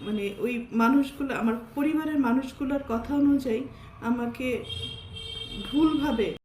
মানে ওই মানুষগুলো আমার পরিবারের মানুষগুলোর কথা অনুযায়ী আমাকে ভুলভাবে